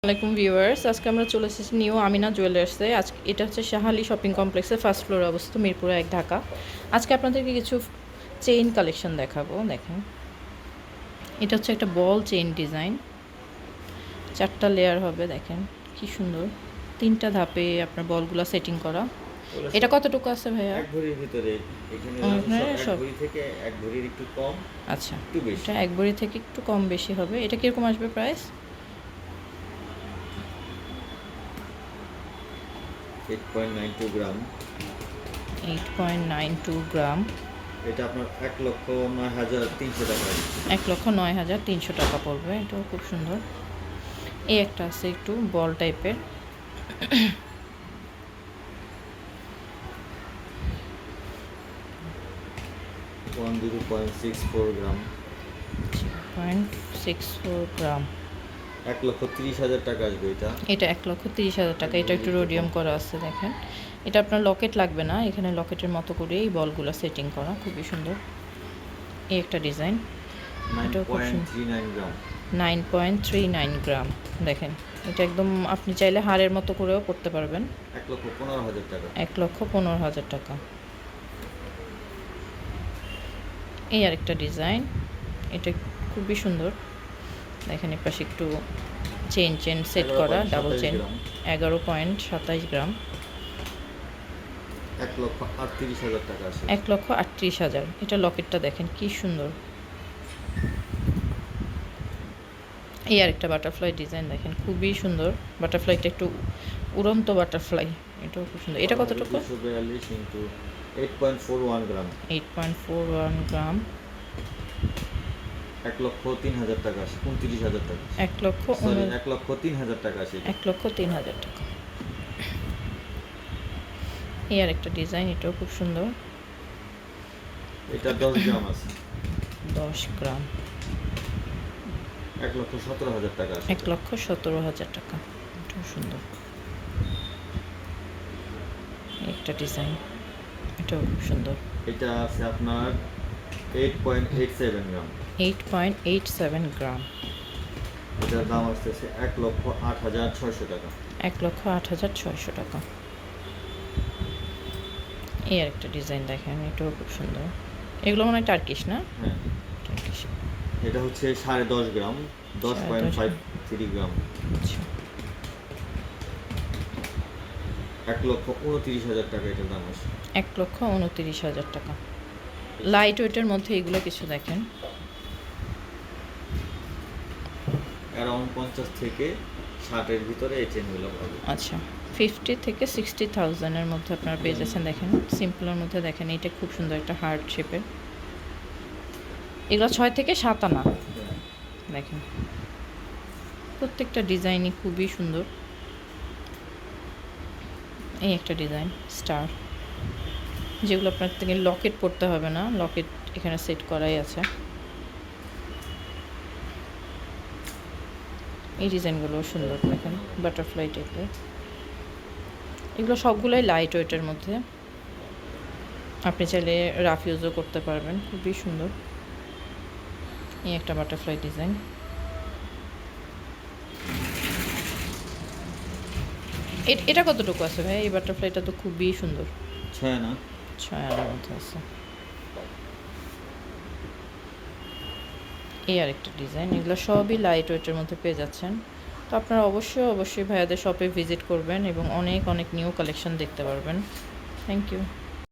আসসালামাইকুম ভিউয়ার্স আজকে আমরা চলে এসেছি নিউ আমিনা জুয়েলার্সে। আজকে এটা হচ্ছে শাহালি শপিং কমপ্লেক্সে ফার্স্ট ফ্লোরে অবস্থিত মিরপুরে এক ঢাকা। আজকে আপনাদেরকে কিছু চেইন কালেকশন দেখাবো দেখেন। এটা হচ্ছে একটা বল চেইন ডিজাইন। চারটা লেয়ার হবে দেখেন কি সুন্দর। তিনটা ধাপে আপনার বলগুলো সেটিং করা। এটা কতটুকু আছে ভাইয়া? এক ভরির ভিতরে এখানে সব হ্যাঁ, এক ভরি থেকে এক ভরির একটু কম আচ্ছা একটু বেশি। এটা এক বড়ি থেকে একটু কম বেশি হবে। এটা কীরকম আসবে price eight point nine two gram eight point nine two gram এটা আপনার এক লক্ষ নয় হাজার তিনশো টাকা। এক লক্ষ নয় হাজার তিনশো টাকা পড়বে। এটাও খুব সুন্দর। এই একটা আছে একটু বল টাইপের। One zero point six four gram point six four gram এক লক্ষ তিরিশ হাজার টাকা আসবে এটা। এটা এক লক্ষ তিরিশ হাজার টাকা এটা একটু রোডিয়াম করা আছে দেখেন। এটা আপনার লকেট লাগবে না এখানে লকেটের মতো করে এই বলগুলো সেটিং করা খুবই সুন্দর। এই একটা design nine point three nine gram দেখেন। এটা একদম আপনি চাইলে হারের মতো করেও পড়তে পারবেন। এক লক্ষ পনেরো হাজার টাকা। এক লক্ষ পনেরো হাজার টাকা। এই আরেকটা ডিজাইন এটা খুবই সুন্দর। দেখেন এর পাশে একটু চেন চেন সেট করা ডাবল চেন এগারো পয়েন্ট সাতাইশ গ্রাম। এক লক্ষ আটত্রিশ হাজার টাকা এক লক্ষ আটত্রিশ হাজার। এটা লকেটটা দেখেন কি সুন্দর। এই আরেকটা বাটারফ্লাই ডিজাইন দেখেন খুবই সুন্দর। বাটারফ্লাইটা একটু উড়ন্ত বাটারফ্লাই এটাও খুব সুন্দর। এটা কতটুকু? বিয়াল্লিশ into eight point four one gram. Eight point four one gram. এক লক্ষ তিন হাজার টাকা আসে উনত্রিশ হাজার টাকা এক লক্ষ সরি এক লক্ষ তিন হাজার টাকা আসে এক লক্ষ তিন হাজার টাকা। এই আর একটা ডিজাইন এটাও খুব সুন্দর। এটা দশ গ্রাম আছে। দশ গ্রাম। এক লক্ষ সতেরো হাজার টাকা এক লক্ষ সতেরো হাজার টাকা। এটাও সুন্দর। একটা ডিজাইন এটাও খুব সুন্দর। এটা আছে আপনার eight point eight seven gram. Eight point eight seven gram এটার দাম আসতেছে এক লক্ষ আট হাজার ছয়শো টাকা। এক লক্ষ আট হাজার ছয়শো টাকা। এই আর একটা ডিজাইন দেখেন এটাও খুব সুন্দর। এগুলো মনে হয় টার্কিশ না? হ্যাঁ। টার্কিশ এটা হচ্ছে সাড়ে দশ গ্রাম দশ পয়েন্ট ফাইভ থ্রি গ্রাম। আচ্ছা। এক লক্ষ উনত্রিশ হাজার টাকা এটার দাম আছে এক লক্ষ উনতিরিশ হাজার টাকা। লাইট ওয়েটের মধ্যে এগুলো কিছু দেখেন। অ্যারাউন্ড পঞ্চাশ থেকে ষাটের ভিতরে এই চেনগুলো পাবে আচ্ছা। ফিফটি থেকে সিক্সটি থাউজেন্ডের মধ্যে আপনারা পেয়ে যাচ্ছেন। দেখেন সিম্পলের মধ্যে দেখেন এটা খুব সুন্দর একটা হার্ট শেপের এগুলো ছয় থেকে সাত আনা। দেখেন। প্রত্যেকটা ডিজাইনই খুবই সুন্দর। এই একটা ডিজাইন স্টার যেগুলো আপনার থেকে লকেট পড়তে হবে না লকেট এখানে সেট করাই আছে। এই ডিজাইনগুলো সুন্দর দেখেন বাটারফ্লাই টাইপের এগুলো সবগুলোই লাইট ওয়েটের মধ্যে। আপনি চাইলে রাফ ইউজও করতে পারবেন খুবই সুন্দর। এই একটা বাটারফ্লাই ডিজাইন এটা কতটুকু আছে ভাই? এই বাটারফ্লাইটা তো খুবই সুন্দর। ছয় না ছয় আনার মধ্যে আছে। এই আরেকটা ডিজাইন এগুলো সবই লাইট ওয়েটের মধ্যে পেয়ে যাচ্ছেন। তো আপনারা অবশ্যই অবশ্যই ভাইয়াদের শপে ভিজিট করবেন এবং অনেক অনেক নিউ কালেকশন দেখতে পারবেন। Thank you